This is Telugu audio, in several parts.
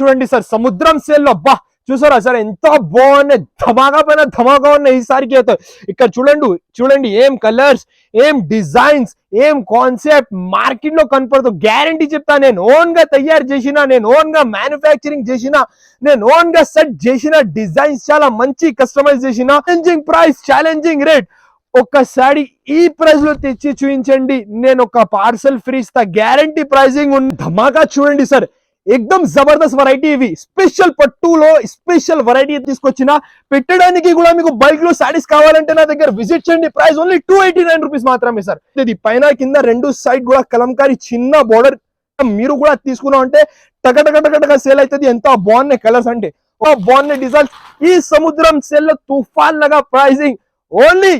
చూడండి సార్ సముద్రం సేల్లో అబ్బా చూసారా సార్ ఎంత బాగున్నాయి ధమాగా పైన ధమాగా ఉన్నాయి ఈసారికి అయితే. ఇక్కడ చూడండి చూడండి ఏం కలర్స్ ఏం డిజైన్స్ ఏం కాన్సెప్ట్ మార్కెట్లో కనపడదు. గ్యారంటీ చెప్తా నేను ఓన్గా తయారు చేసిన నేను ఓన్గా మ్యానుఫ్యాక్చరింగ్ చేసిన నేను ఓన్గా సెట్ చేసిన డిజైన్స్ చాలా మంచి కస్టమైజ్ చేసిన. ఛాలెంజింగ్ ప్రైస్ ఛాలెంజింగ్ రేట్ ఒక్కసారి ఈ ప్రైస్లో తెచ్చి చూపించండి. నేను ఒక పార్సల్ ఫ్రీ ఇస్తా. గ్యారంటీ ప్రైజింగ్ ఉంది. ధమాకా చూడండి సార్ ఎక్దమ్ జబర్దస్త్ వెరైటీ ఇవి. స్పెషల్ పట్టులో స్పెషల్ వెరైటీ తీసుకొచ్చిన. పెట్టడానికి కూడా మీకు బల్క్లో సారీస్ కావాలంటే నా దగ్గర విజిట్ చేయండి. Price only two eighty nine rupees మాత్రమే సార్ ఇది పైన కింద రెండు సైడ్ కూడా కలంకారీ చిన్న బోర్డర్ మీరు కూడా తీసుకున్నాం అంటే టక సేల్ అవుతుంది. ఎంత బాగున్నాయి కలర్స్ అంటే. ఓ బాగున్నాయి డిజైన్స్ ఈ సముద్రం సెల్ తుఫాన్ లాగా pricing only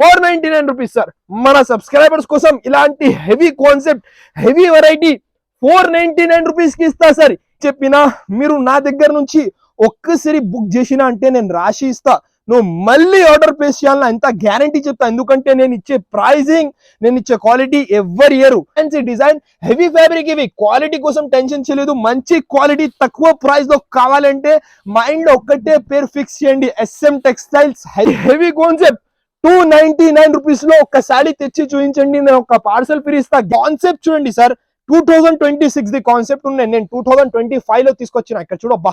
four ninety nine rupees sir మన సబ్స్క్రైబర్స్ కోసం ఇలాంటి heavy concept heavy variety four ninety nine రూపీస్కి ఇస్తా సార్. చెప్పినా మీరు నా దగ్గర నుంచి ఒక్కసారి బుక్ చేసినా అంటే నేను రాసి ఇస్తా. నువ్వు మళ్ళీ ఆర్డర్ ప్లేస్ చేయాలని ఎంత గ్యారంటీ చెప్తా. ఎందుకంటే నేను ఇచ్చే ప్రైజింగ్ నేను ఇచ్చే క్వాలిటీ ఎవరి ఇయర్ మంచి డిజైన్ హెవీ ఫ్యాబ్రిక్ ఇవి. క్వాలిటీ కోసం టెన్షన్ చేయలేదు. మంచి క్వాలిటీ తక్కువ ప్రైస్లో కావాలంటే మైండ్లో ఒక్కటే పేరు ఫిక్స్ చేయండి. SM textiles heavy concept two ninety nine రూపీస్లో ఒక సారీ తెచ్చి చూపించండి. నేను ఒక పార్సల్ ఫ్రీ కాన్సెప్ట్ చూడండి sir. Two thousand twenty six the concept ఉన్నాయి నేను టూ థౌజండ్ ట్వంటీ ఫైవ్లో తీసుకొచ్చిన. ఇక్కడ చూడబ్బా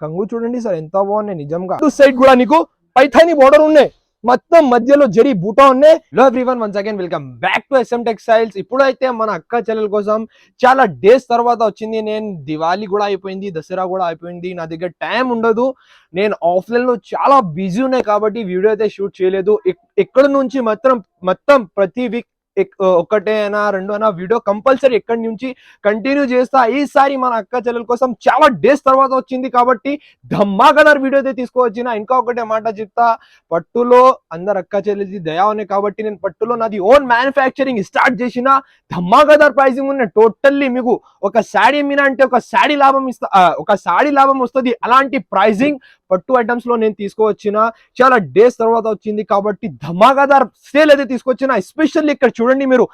కంగు చూడండి సార్ ఎంత బాగున్నాయి నిజంగా. సైడ్ కూడా నీకు పైథాని బోర్డర్ ఉన్నాయి మొత్తం మధ్యలో జరి బూటా ఉన్నాయి hello everyone once again welcome back to SM textiles ఇప్పుడైతే మన అక్క చెల్లెల కోసం చాలా డేస్ తర్వాత వచ్చింది. నేను దివాళీ కూడా అయిపోయింది దసరా కూడా అయిపోయింది. నా దగ్గర టైం ఉండదు. నేను ఆఫ్లైన్లో చాలా బిజీ ఉన్నాయి కాబట్టి వీడియో అయితే షూట్ చేయలేదు. ఇక్కడ నుంచి మాత్రం మొత్తం ప్రతి వీక్ ఒకటే అయినా రెండు అయినా వీడియో కంపల్సరీ ఎక్కడి నుంచి కంటిన్యూ చేస్తా. ఈసారి మన అక్క చెల్లెల కోసం చాలా డేస్ తర్వాత వచ్చింది కాబట్టి ధమ్మాగదర్ వీడియో అయితే తీసుకువచ్చిన. ఇంకా ఒకటే మాట చెప్తా. పట్టులో అందరు అక్క చెల్లెది దయా ఉన్నాయి కాబట్టి నేను పట్టులో నాది ఓన్ మ్యానుఫ్యాక్చరింగ్ స్టార్ట్ చేసిన. ధమ్మాగదర్ ప్రైసింగ్ ఉన్న టోటల్లీ మీకు ఒక శాడీ మీద అంటే ఒక శాడీ లాభం ఇస్తా ఒక శాడీ లాభం వస్తుంది. అలాంటి ప్రైజింగ్ పట్టు ఐటమ్స్లో నేను తీసుకువచ్చిన చాలా డేస్ తర్వాత వచ్చింది కాబట్టి ధమాకాదార్ సేల్ అయితే తీసుకొచ్చిన. ఎస్పెషల్లీ ఇక్కడ చూడండి మీరు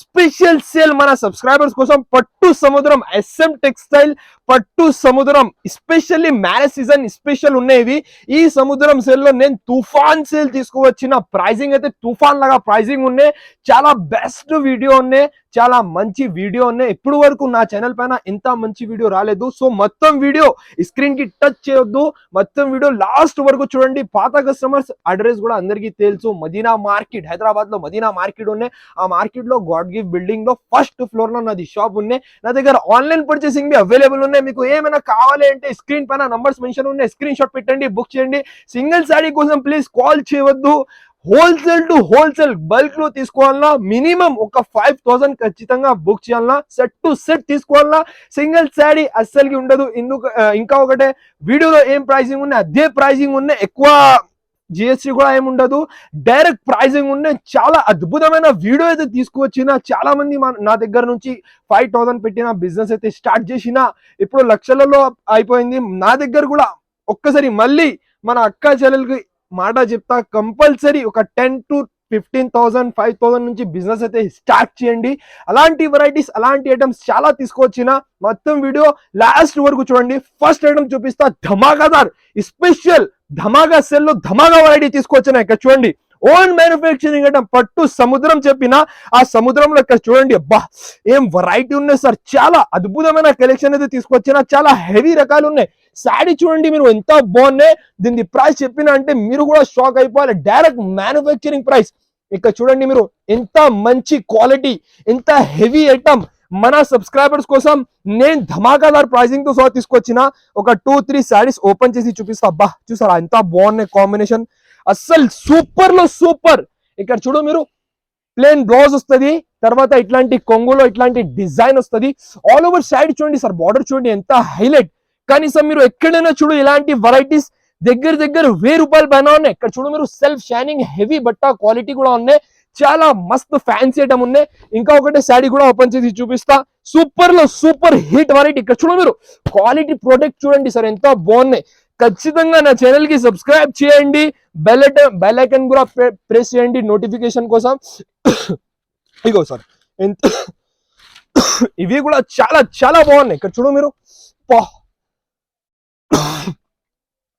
స్పెషల్ సేల్ మన సబ్స్క్రైబర్స్ కోసం పట్టు సముద్రం ఎస్ఎం టెక్స్టైల్ పట్టు సముద్రం ఎస్పెషల్లీ మ్యారేజ్ సీజన్ స్పెషల్ ఉన్నవి. ఈ సముద్రం సేల్లో నేను తుఫాన్ సేల్ తీసుకువచ్చిన ప్రైజింగ్ అయితే తుఫాన్ లాగా ప్రైజింగ్ ఉన్నాయి చాలా బెస్ట్ వీడియో ఉన్నాయి చాలా మంచి వీడియో ఉన్నాయి ఇప్పుడు వరకు నా ఛానల్ పైన ఇంత మంచి వీడియో రాలేదు. సో మొత్తం వీడియో స్క్రీన్కి టచ్ చేయొద్దు. మొత్తం వీడియో లాస్ట్ వరకు చూడండి. పాత కస్టమర్స్ అడ్రస్ కూడా అందరికీ తెలుసు. మదీనా మార్కెట్ హైదరాబాద్లో మదీనా మార్కెట్ ఉన్నాయి. ఆ మార్కెట్లో గాడ్ గిఫ్ట్ బిల్డింగ్లో ఫస్ట్ ఫ్లోర్లో నాది షాప్ ఉన్నాయి. నా దగ్గర ఆన్లైన్ పర్చేసింగ్ బి అవైలబుల్ ఉన్నాయి. మీకు ఏమైనా కావాలి అంటే స్క్రీన్ పైన నంబర్స్ మెన్షన్ ఉన్నాయి. స్క్రీన్ షాట్ పెట్టండి బుక్ చేయండి. సింగిల్ శారీ కోసం ప్లీజ్ కాల్ చేయవద్దు. హోల్సేల్ టు హోల్సేల్ బల్క్లో తీసుకోవాలన్నా మినిమం ఒక ఫైవ్ థౌసండ్ ఖచ్చితంగా బుక్ చేయాలన్నా సెట్ టు సెట్ తీసుకోవాలన్నా సింగిల్ శారీ అస్సలకి ఉండదు. ఎందుకు ఇంకా ఒకటే వీడియోలో ఏం ప్రైసింగ్ ఉన్నాయి అదే ప్రైసింగ్ ఉన్నాయి ఎక్కువ జిఎస్టీ కూడా ఏముండదు డైరెక్ట్ ప్రైసింగ్ ఉన్నాయి చాలా అద్భుతమైన వీడియో అయితే తీసుకువచ్చిన చాలా మంది మన- నా దగ్గర నుంచి ఫైవ్ థౌసండ్ పెట్టిన బిజినెస్ అయితే స్టార్ట్ చేసిన ఇప్పుడు లక్షలలో అయిపోయింది. నా దగ్గర కూడా ఒక్కసారి మళ్ళీ మన అక్క చెల్లెలకి మాట చెప్తా కంపల్సరీ ఒక ten to fifteen thousand five thousand నుంచి బిజినెస్ అయితే స్టార్ట్ చేయండి. అలాంటి వెరైటీస్ అలాంటి ఐటమ్స్ చాలా తీసుకొచ్చిన మొత్తం వీడియో లాస్ట్ వరకు చూడండి. ఫస్ట్ ఐటమ్ చూపిస్తా ధమాకాదార్. స్పెషల్ ధమాకా సెల్లో ధమాకా వెరైటీ తీసుకొచ్చిన ఇక్కడ చూడండి. ఓన్ మ్యానుఫ్యాక్చరింగ్ ఐటమ్ పట్టు సముద్రం చెప్పిన ఆ సముద్రంలో ఇక్కడ చూడండి అబ్బా ఏం వెరైటీ ఉన్నాయి సార్. చాలా అద్భుతమైన కలెక్షన్ అయితే తీసుకొచ్చిన చాలా హెవీ రకాలు ఉన్నాయి. శాడీ చూడండి మీరు ఎంత బాగున్నాయి. దీని ప్రైస్ చెప్పిన అంటే మీరు కూడా షాక్ అయిపోవాలి. డైరెక్ట్ మ్యానుఫ్యాక్చరింగ్ ప్రైస్ ఇక్కడ చూడండి మీరు ఎంత మంచి క్వాలిటీ ఎంత హెవీ ఐటమ్ మన సబ్స్క్రైబర్స్ కోసం నేను ధమాకాదార్ ప్రైజింగ్తో సహా తీసుకొచ్చిన ఒక టూ త్రీ శారీస్ ఓపెన్ చేసి చూపిస్తా. అబ్బా చూసారా ఎంత బాగున్నాయి కాంబినేషన్ అస్సలు సూపర్లో సూపర్. ఇక్కడ చూడు మీరు ప్లేన్ బ్లౌజ్ వస్తుంది తర్వాత ఇట్లాంటి కొంగులో ఇట్లాంటి డిజైన్ వస్తుంది. ఆల్ ఓవర్ సైడ్ చూడండి సార్ బార్డర్ చూడండి ఎంత హైలైట్ కనీసం మీరు ఎక్కడైనా చూడు ఇలాంటి వెరైటీస్ దగ్గర దగ్గర వెయ్యి రూపాయలు పైన ఉన్నాయి. ఇక్కడ చూడు మీరు సెల్ఫ్ షైనింగ్ హెవీ బట్ట క్వాలిటీ కూడా ఉన్నాయి. చాలా మస్తు ఫ్యాన్సీ ఐటమ్ ఉన్నాయి. ఇంకా ఒకటి శాడీ కూడా ఓపెన్ చేసి చూపిస్తా. సూపర్లో సూపర్ హిట్ వెరైటీ ఇక్కడ చూడు మీరు క్వాలిటీ ప్రోడక్ట్ చూడండి సార్ ఎంత బాగున్నాయి. ఖచ్చితంగా నా ఛానల్కి సబ్స్క్రైబ్ చేయండి. బెల్ బెల్ ఐకన్ కూడా ప్రెస్ చేయండి నోటిఫికేషన్ కోసం. ఇగో సార్. ఎంత ఇవి కూడా చాలా చాలా బాగున్నాయి. ఇక్కడ చూడు మీరు. పా.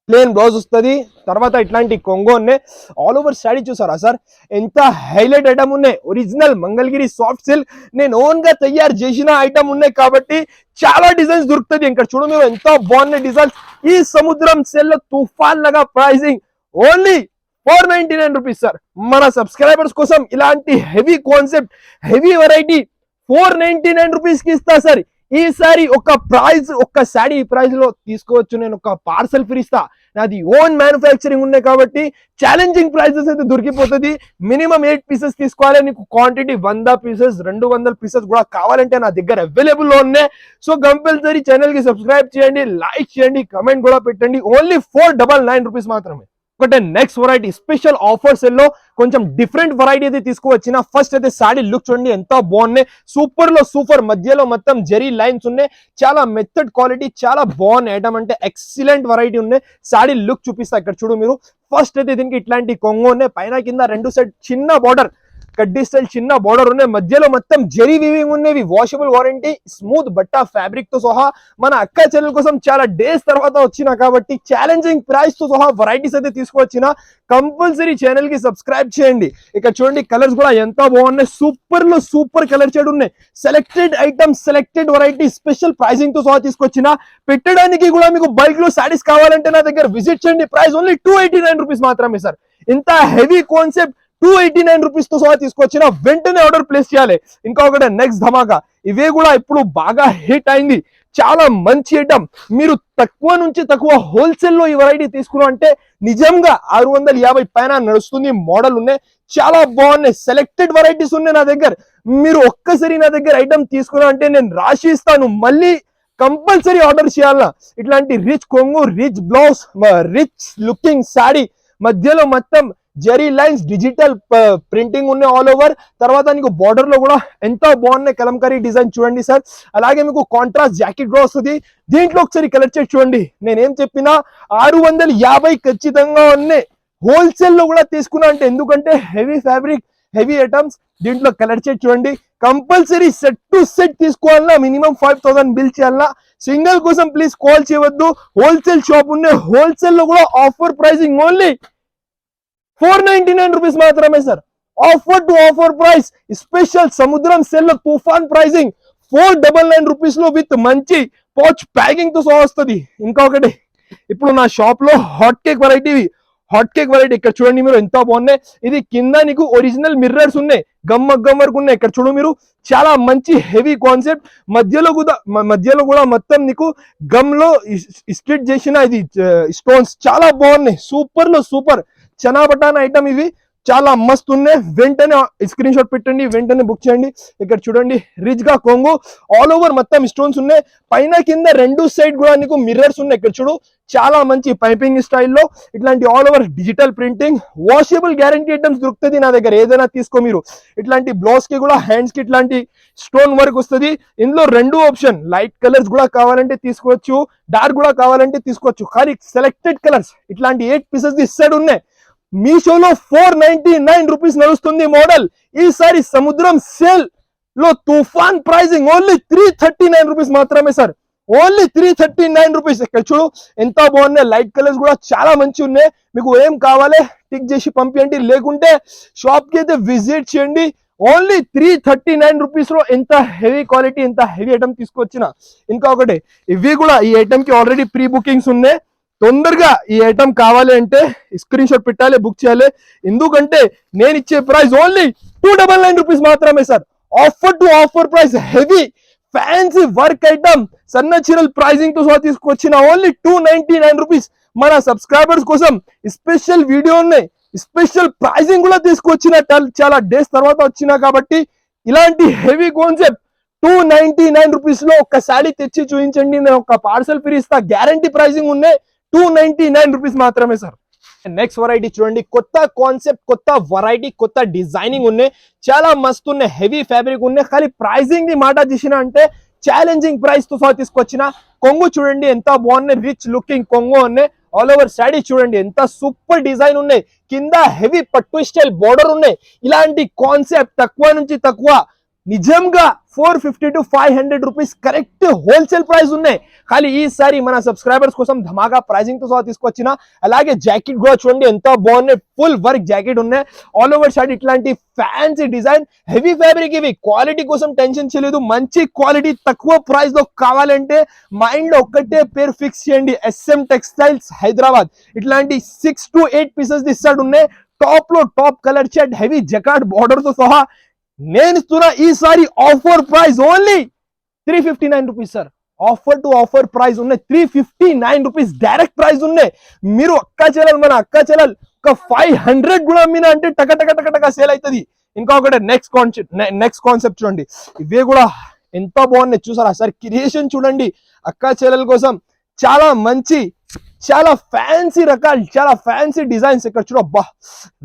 ప్లేన్ బ్లౌజ్ వస్తుంది. తర్వాత ఇట్లాంటి కొంగో ఉన్నాయి. ఆల్ ఓవర్ శాడీ చూసారా సార్? ఎంత హైలైట్ ఐటమ్ ఉన్నాయి. Original Mangalagiri soft silk. నేను ఓన్గా తయారు చేసిన ఐటమ్ ఉన్నాయి కాబట్టి చాలా డిజైన్స్ దొరుకుతుంది ఇక్కడ చూడు మీరు ఎంత బాగున్నాయి డిజైన్స్. ఈ సముద్రం సెల్ తుఫాన్ లాగా pricing only four ninety nine rupees sir. మన సబ్స్క్రైబర్స్ కోసం ఇలాంటి heavy concept heavy variety four ninety nine రూపీస్కి ఇస్తా సార్. ఈసారి ఒక ప్రైజ్ ఒక్క శారీ ఈ ప్రైజ్లో తీసుకోవచ్చు. నేను ఒక పార్సల్ ఫ్రీ ఇస్తా. నాది ఓన్ మ్యానుఫ్యాక్చరింగ్ ఉన్నాయి కాబట్టి ఛాలెంజింగ్ ప్రైజెస్ అయితే దొరికిపోతుంది. మినిమం ఎయిట్ పీసెస్ తీసుకోవాలి. నీకు క్వాంటిటీ వంద పీసెస్ రెండు వందల పీసెస్ కూడా కావాలంటే నా దగ్గర అవైలబుల్లో ఉన్నాయి. సో కంపల్సరీ ఛానల్కి సబ్స్క్రైబ్ చేయండి లైక్ చేయండి కమెంట్ కూడా పెట్టండి. Only four double nine rupees మాత్రమే. ఒకటే నెక్స్ట్ వెరైటీ స్పెషల్ ఆఫర్స్లో కొంచెం డిఫరెంట్ వెరైటీ అయితే తీసుకువచ్చిన. ఫస్ట్ అయితే సాడీ లుక్ చూడండి ఎంత బాగున్నాయి. సూపర్లో సూపర్ మధ్యలో మొత్తం జెరీ లైన్స్ ఉన్నాయి. చాలా మెథడ్ క్వాలిటీ చాలా బాగున్నాయి. ఐటమ్ అంటే ఎక్సలెంట్ వెరైటీ ఉన్నాయి. సాడీ లుక్ చూపిస్తా ఇక్కడ చూడు మీరు. ఫస్ట్ అయితే దీనికి ఇట్లాంటి కొంగు ఉన్నాయి. పైన కింద రెండు సైడ్ చిన్న బార్డర్ కడ్డీ స్టైల్ చిన్న బార్డర్ ఉన్నాయి. మధ్యలో మొత్తం జెరీ వివింగ్ ఉన్నవి. వాషబుల్ వారంటీ స్మూత్ బట్టా ఫ్యాబ్రిక్తో సహా మన అక్క చెల్లెల కోసం చాలా డేస్ తర్వాత వచ్చిన కాబట్టి ఛాలెంజింగ్ ప్రైస్తో సహా వెరైటీస్ అయితే తీసుకువచ్చిన కంపల్సరీ ఛానల్కి సబ్స్క్రైబ్ చేయండి. ఇక్కడ చూడండి కలర్స్ కూడా ఎంత బాగున్నాయి. సూపర్లో సూపర్ కలర్ షేడ్ ఉన్నాయి. Selected items selected variety special ప్రైసింగ్తో సహా తీసుకొచ్చిన పెట్టడానికి కూడా మీకు బల్క్లో సారీస్ కావాలంటే నా దగ్గర విజిట్ చేయండి. Price only two eighty nine rupees మాత్రమే సార్ ఇంత heavy concept two eighty nine రూపీస్తో సహా తీసుకొచ్చిన వెంటనే ఆర్డర్ ప్లేస్ చేయాలి. ఇంకా ఒకటి నెక్స్ట్ ధమాకా. ఇవే కూడా ఇప్పుడు బాగా హిట్ అయింది. చాలా మంచి ఐటమ్ మీరు తక్కువ నుంచి తక్కువ హోల్సేల్లో ఈ వెరైటీ తీసుకున్నాం అంటే నిజంగా ఆరు వందల యాభై పైన నడుస్తుంది. మోడల్ ఉన్నాయి. చాలా బాగున్నాయి. సెలెక్టెడ్ వెరైటీస్ ఉన్నాయి నా దగ్గర. మీరు ఒక్కసారి నా దగ్గర ఐటమ్ తీసుకున్నా అంటే నేను రాసి ఇస్తాను మళ్ళీ కంపల్సరీ ఆర్డర్ చేయాలన్నా ఇట్లాంటి రిచ్ కొంగు rich blouse rich looking sari మధ్యలో మొత్తం జెరీ లైన్స్ డిజిటల్ ప్రింటింగ్ ఉన్నాయి ఆల్ ఓవర్ తర్వాత నీకు బార్డర్లో కూడా ఎంత బాగున్నాయి కలంకరీ డిజైన్ చూడండి సార్. అలాగే మీకు కాంట్రాస్ట్ జాకెట్ కూడా వస్తుంది. దీంట్లో ఒకసారి కలర్ చేసి చూడండి. నేనేం చెప్పినా ఆరు వందల యాభై ఖచ్చితంగా ఉన్నాయి. హోల్సేల్లో కూడా తీసుకున్నా అంటే ఎందుకంటే హెవీ ఫ్యాబ్రిక్ హెవీ ఐటమ్స్ దీంట్లో కలర్ చేసి చూడండి. కంపల్సరీ సెట్ టు సెట్ తీసుకోవాలన్నా మినిమం ఫైవ్ థౌసండ్ బిల్ చేయాలన్నా సింగిల్ కోసం ప్లీజ్ కాల్ చేయవద్దు. హోల్సేల్ షాప్ ఉండే హోల్సేల్లో కూడా offer pricing only four ninety nine rupees మాత్రమే sir offer to offer price special సముద్రం సెల్ తుఫాన్ ప్రైసింగ్ ఫోర్ డబల్ నైన్ రూపీస్లో విత్ మంచి పౌచ్ ప్యాకింగ్తో సహా వస్తుంది. ఇంకా ఒకటి ఇప్పుడు నా షాప్లో hot cake variety hot cake variety ఇక్కడ చూడండి మీరు ఎంత బాగున్నాయి. ఇది కింద నీకు ఒరిజినల్ మిర్రర్స్ ఉన్నాయి. గమ్ గమ్ వరకు ఉన్నాయి. ఇక్కడ చూడు మీరు చాలా మంచి హెవీ కాన్సెప్ట్ మధ్యలో కూడా మధ్యలో కూడా మొత్తం నీకు గమ్లో స్ట్రిట్ చేసిన ఇది uh, స్టోన్స్ చాలా బాగున్నాయి. సూపర్లో సూపర్ చనా బటానా ఐటమ్ ఇవి. చాలా మస్తు ఉన్నాయి. వెంటనే స్క్రీన్ షాట్ పెట్టండి వెంటనే బుక్ చేయండి. ఇక్కడ చూడండి రిచ్గా కొంగు. ఆల్ ఓవర్ మొత్తం స్టోన్స్ ఉన్నాయి. పైన కింద రెండు సైడ్ కూడా నీకు మిర్రర్స్ ఉన్నాయి. ఇక్కడ చూడు చాలా మంచి పైపింగ్ స్టైల్లో ఇట్లాంటి all over digital printing washable guarantee items దొరుకుతుంది నా దగ్గర. ఏదైనా తీసుకో మీరు. ఇట్లాంటి బ్లౌజ్కి కూడా హ్యాండ్స్కి ఇట్లాంటి స్టోన్ వర్క్ వస్తుంది. ఇందులో రెండు ఆప్షన్ లైట్ కలర్స్ కూడా కావాలంటే తీసుకోవచ్చు డార్క్ కూడా కావాలంటే తీసుకోవచ్చు. కానీ సెలెక్టెడ్ కలర్స్ ఇట్లాంటి ఎయిట్ పీసెస్ ది సెట్ ఉన్నాయి. మీషోలో ఫోర్ నైన్టీ నైన్ రూపీస్ నడుస్తుంది మోడల్. ఈసారి సముద్రం సేల్లో తుఫాన్ pricing only three thirty nine rupees మాత్రమే sir. Only three thirty nine rupees ఇక్కడ చూడు ఎంత బాగున్నాయి. లైట్ కలర్స్ కూడా చాలా మంచి ఉన్నాయి. మీకు ఏం కావాలి టిక్ చేసి పంపించండి లేకుంటే షాప్కి అయితే విజిట్ చేయండి. ఓన్లీ త్రీ థర్టీ నైన్ రూపీస్లో ఎంత హెవీ క్వాలిటీ ఎంత హెవీ ఐటమ్ తీసుకొచ్చిన. ఇంకా ఒకటి ఇవి కూడా ఈ ఐటమ్కి ఆల్రెడీ ప్రీ బుకింగ్స్ ఉన్నాయి. తొందరగా ఈ ఐటమ్ కావాలి అంటే స్క్రీన్ షాట్ పెట్టాలి బుక్ చేయాలి. ఎందుకంటే నేను ఇచ్చే price only two double nine rupees మాత్రమే sir offer to offer price heavy fancy work item సన్న చీరల్ ప్రైజింగ్తో సహా తీసుకొచ్చిన only two ninety nine rupees మన సబ్స్క్రైబర్స్ కోసం స్పెషల్ వీడియో ఉన్నాయి స్పెషల్ ప్రైజింగ్ కూడా తీసుకొచ్చిన టల్- చాలా డేస్ తర్వాత వచ్చిన కాబట్టి ఇలాంటి heavy concept two ninety nine రూపీస్లో ఒక శారీ తెచ్చి చూపించండి. నేను ఒక పార్సల్ ఫిరిస్తా. గ్యారంటీ ప్రైజింగ్ ఉన్నాయి టూ నైన్టీ నైన్ రూపీస్ మాత్రమే సార్. నెక్స్ట్ వెరైటీ చూడండి. కొత్త కాన్సెప్ట్ కొత్త వెరైటీ కొత్త డిజైనింగ్ ఉన్నాయి. చాలా మస్తు ఉన్నాయి. హెవీ ఫ్యాబ్రిక్ ఉన్నాయి. కానీ ప్రైజింగ్ని మాట తీసిన అంటే ఛాలెంజింగ్ ప్రైస్తో సహా తీసుకొచ్చిన. కొంగు చూడండి ఎంత బాగున్నాయి. రిచ్ లుకింగ్ కొంగు ఉన్నాయి. ఆల్ ఓవర్ శాడీ చూడండి ఎంత సూపర్ డిజైన్ ఉన్నాయి. కింద హెవీ పట్టు స్టైల్ బోర్డర్ ఉన్నాయి. ఇలాంటి కాన్సెప్ట్ తక్కువ నుంచి తక్కువ నిజంగా four fifty to five hundred rupees correct wholesale price ఉన్నాయి. ఖాళీ ఈసారి మన సబ్స్క్రైబర్స్ కోసం ధమాకా ప్రైజింగ్తో సహా తీసుకొచ్చిన అలాగే జాకెట్ కూడా చూడండి ఎంత బాగున్నాయి. ఫుల్ వర్క్ జాకెట్ ఉన్నాయి. ఆల్ ఓవర్ షర్ట్ ఇట్లాంటి ఫ్యాన్సీ డిజైన్ హెవీ ఫ్యాబ్రిక్ ఇవి. క్వాలిటీ కోసం టెన్షన్ చేయలేదు. మంచి క్వాలిటీ తక్కువ ప్రైస్లో కావాలంటే మైండ్లో ఒక్కటే పేరు ఫిక్స్ చేయండి. ఎస్ఎం టెక్స్టైల్స్ హైదరాబాద్ ఇట్లాంటి సిక్స్ టు ఎయిట్ పీసెస్ ఇస్తాడు ఉన్నాయి. టాప్లో top colour shirt heavy jacquard బార్డర్తో సహా నేను ఇస్తున్న ఈసారి offer price only three fifty nine rupees sir offer to offer price ఉన్నాయి. Three fifty nine rupees direct price ఉన్నాయి. మీరు అక్క చెల్లెలు మన అక్క చెల్లెలు ఒక ఫైవ్ హండ్రెడ్ కూడా మీద అంటే టక టక టక టక సేల్ అవుతుంది. ఇంకొకటి నెక్స్ట్ కాన్సెప్ట్ నెక్స్ట్ కాన్సెప్ట్ చూడండి. ఇవే కూడా ఎంత బాగున్నాయి. చూసారా? సార్ క్రియేషన్ చూడండి. అక్క చెల్లెల కోసం చాలా మంచి చాలా ఫ్యాన్సీ రకాలు చాలా ఫ్యాన్సీ డిజైన్స్ ఇక్కడ చూడ అబ్బా.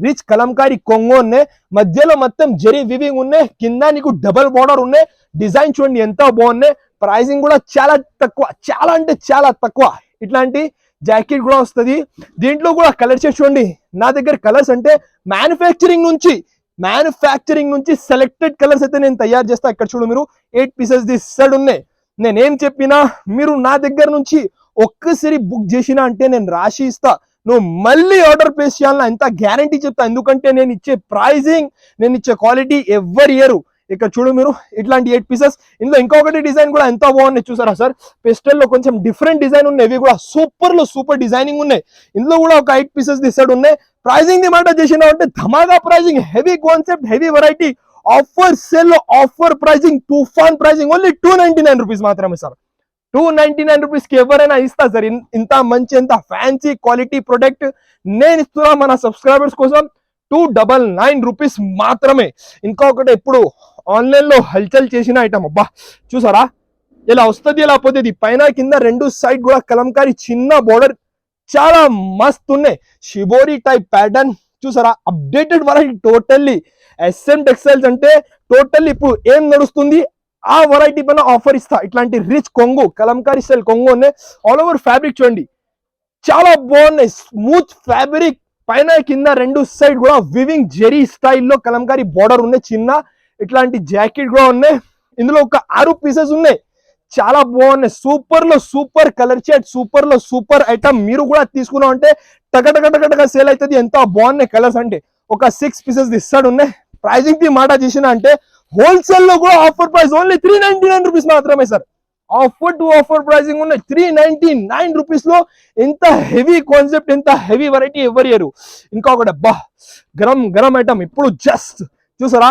రిచ్ కలంకారీ కొంగు ఉన్నాయి. మధ్యలో మొత్తం జెరీ వివింగ్ ఉన్నాయి. కింద నీకు డబల్ బార్డర్ ఉన్నాయి. డిజైన్ చూడండి ఎంత బాగున్నాయి. ప్రైజింగ్ కూడా చాలా తక్కువ చాలా అంటే చాలా తక్కువ. ఇట్లాంటి జాకెట్ కూడా వస్తుంది. దీంట్లో కూడా కలర్స్ చూడండి. నా దగ్గర కలర్స్ అంటే మ్యానుఫ్యాక్చరింగ్ నుంచి మ్యానుఫ్యాక్చరింగ్ నుంచి సెలెక్టెడ్ కలర్స్ అయితే నేను తయారు చేస్తా. ఇక్కడ చూడు మీరు ఎయిట్ పీసెస్ ది సెడ్ ఉన్నాయి. నేనేం చెప్పినా మీరు నా దగ్గర నుంచి ఒక్కసారి బుక్ చేసినా అంటే నేను రాసి ఇస్తా. నువ్వు మళ్ళీ ఆర్డర్ ప్లేస్ చేయాలని ఎంత గ్యారంటీ చెప్తా. ఎందుకంటే నేను ఇచ్చే ప్రైజింగ్ నేను ఇచ్చే క్వాలిటీ ఎవరి ఇయర్ ఇక్కడ చూడు మీరు ఇట్లాంటి ఎయిట్ పీసెస్ ఇందులో ఇంకొకటి డిజైన్ కూడా ఎంత బాగున్నాయి చూసారా సార్? పెస్టల్లో కొంచెం డిఫరెంట్ డిజైన్ ఉన్నాయి ఇవి కూడా సూపర్లో సూపర్ డిజైనింగ్ ఉన్నాయి. ఇందులో కూడా ఒక ఎయిట్ పీసెస్ డిసైడ్ ఉన్నాయి. ప్రైజింగ్ ది మాట చేసినా అంటే ధమాగా pricing heavy concept heavy variety offer sale offer pricing తుఫాన్ pricing only two ninety nine rupees మాత్రమే సార్. టూ నైన్టీ నైన్ రూపీస్కి ఎవరైనా ఇస్తా సార్. ఇంత మంచి ఎంత ఫ్యాన్సీ క్వాలిటీ ప్రొడక్ట్ నేను ఇస్తున్నా మన సబ్స్క్రైబర్స్ కోసం. టూ డబల్ నైన్ రూపీస్ మాత్రమే. ఇంకొకటి ఇప్పుడు ఆన్లైన్లో హల్చల్ చేసిన ఐటమ్. అబ్బా చూసారా? ఇలా వస్తుంది ఇలా పోతుంది? పైన కింద రెండు సైడ్ కూడా కలంకారీ చిన్న బోర్డర్ చాలా మస్త్ ఉన్నాయి షిబోరి టైప్ ప్యాటర్న్ చూసారా? అప్డేటెడ్ వరకు టోటల్లీ ఎస్ఎం టెక్స్టైల్స్ అంటే టోటల్లీ ఇప్పుడు ఏం నడుస్తుంది? ఆ వెరైటీ పైన ఆఫర్ ఇస్తా. ఇట్లాంటి రిచ్ కొంగు కలంకారీ స్టైల్ కొంగు ఉన్నాయి. ఆల్ ఓవర్ ఫ్యాబ్రిక్ చూడండి. చాలా బాగున్నాయి. స్మూత్ ఫ్యాబ్రిక్ పైన కింద రెండు సైడ్ కూడా వివింగ్ జెరీ స్టైల్లో కలంకారీ బార్డర్ ఉన్నాయి. చిన్న ఇట్లాంటి జాకెట్ కూడా ఉన్నాయి. ఇందులో ఒక ఆరు పీసెస్ ఉన్నాయి. చాలా బాగున్నాయి. సూపర్లో సూపర్ కలర్ షర్ట్ సూపర్లో సూపర్ ఐటమ్ మీరు కూడా తీసుకున్నాం అంటే టక టక సేల్ అవుతుంది. ఎంత బాగున్నాయి కలర్స్ అంటే. ఒక సిక్స్ పీసెస్ ఇస్తాడు ఉన్నాయి. ప్రైజింగ్ ది మాట చేసిన అంటే హోల్సేల్లో కూడా offer price only three ninety nine rupees మాత్రమే sir offer to offer pricing ఉన్నాయి. త్రీ నైన్టీ నైన్ రూపీస్లో ఎంత హెవీ కాన్సెప్ట్ ఎంత హెవీ వెరైటీ ఎవరు ఇయరు ఇంకొకటి అబ్బా గరం గరం ఐటమ్ ఇప్పుడు జస్ట్ చూసారా?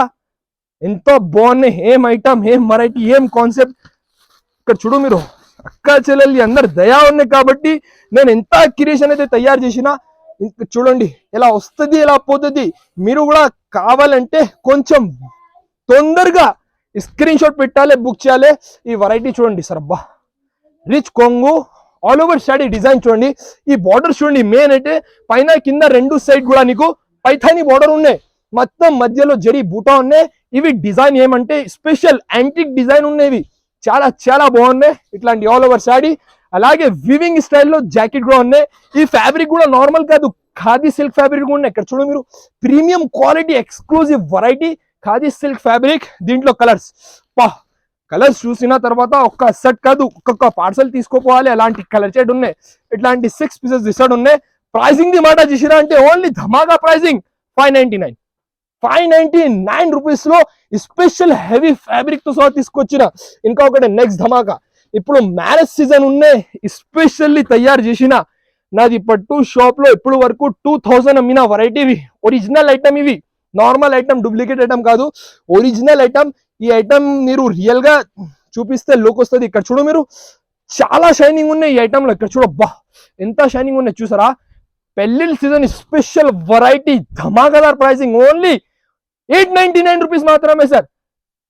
ఎంత బాగున్నాయి ఏం ఐటమ్ ఏం వెరైటీ ఏం కాన్సెప్ట్ ఇక్కడ చూడు మీరు అక్క చెల్లెల్ని అందరు దయా ఉన్నాయి కాబట్టి నేను ఎంత క్రియేషన్ అయితే తయారు చేసినా చూడండి ఎలా వస్తుంది ఎలా పోతుంది. మీరు కూడా కావాలంటే కొంచెం తొందరగా స్క్రీన్ షాట్ పెట్టాలి బుక్ చేయాలి. ఈ వెరైటీ చూడండి సార్ అబ్బా. రిచ్ కొంగు ఆల్ ఓవర్ షాడీ డిజైన్ చూడండి. ఈ బార్డర్ చూడండి మెయిన్ అయితే పైన కింద రెండు సైడ్ కూడా నీకు పైథాని బార్డర్ ఉన్నాయి. మొత్తం మధ్యలో జరి బూటా ఉన్నాయి. ఇవి డిజైన్ ఏమంటే స్పెషల్ యాంటిక్ డిజైన్ ఉన్నాయి చాలా చాలా బాగున్నాయి. ఇట్లాంటి ఆల్ ఓవర్ శాడీ అలాగే వివింగ్ స్టైల్లో జాకెట్ కూడా ఉన్నాయి. ఈ ఫ్యాబ్రిక్ కూడా నార్మల్ కాదు. ఖాదీ సిల్క్ ఫ్యాబ్రిక్ కూడా ఉన్నాయి. ఇక్కడ చూడండి మీరు? Premium quality exclusive variety khadi silk fabric దీంట్లో కలర్స్. పా కలర్స్ చూసిన తర్వాత ఒక్క సెట్ కాదు ఒక్కొక్క పార్సల్ తీసుకోపోవాలి. అలాంటి కలర్ షేడ్ ఉన్నాయి. ఇట్లాంటి సిక్స్ పీసెస్ డిసైడ్ ఉన్నాయి. ప్రైజింగ్ ది మాట చూసినా అంటే only ధమాగా pricing five ninety nine five ninety nine రూపీస్లో స్పెషల్ హెవీ ఫ్యాబ్రిక్తో సహా తీసుకొచ్చిన ఇంకా ఒకటి నెక్స్ట్ ధమాకా. ఇప్పుడు మ్యారేజ్ సీజన్ ఉన్నే స్పెషల్లీ తయారు చేసిన నాది పట్టు షాప్లో ఇప్పుడు వరకు టూ థౌసండ్ అమ్మిన వెరైటీ ఇవి. ఒరిజినల్ ఐటమ్ ఇవి. నార్మల్ ఐటమ్ డూప్లికేట్ ఐటమ్ కాదు. Original item. ఈ ఐటమ్ మీరు రియల్గా చూపిస్తే లుక్ వస్తుంది. ఇక్కడ చూడు మీరు చాలా షైనింగ్ ఉన్నాయి ఈ ఐటమ్లో. ఇక్కడ చూడు అబ్బా ఎంత షైనింగ్ ఉన్నాయి చూసారా? పెళ్ళి season special variety ధమాకాదార్ pricing only eight ninety nine rupees మాత్రమే సార్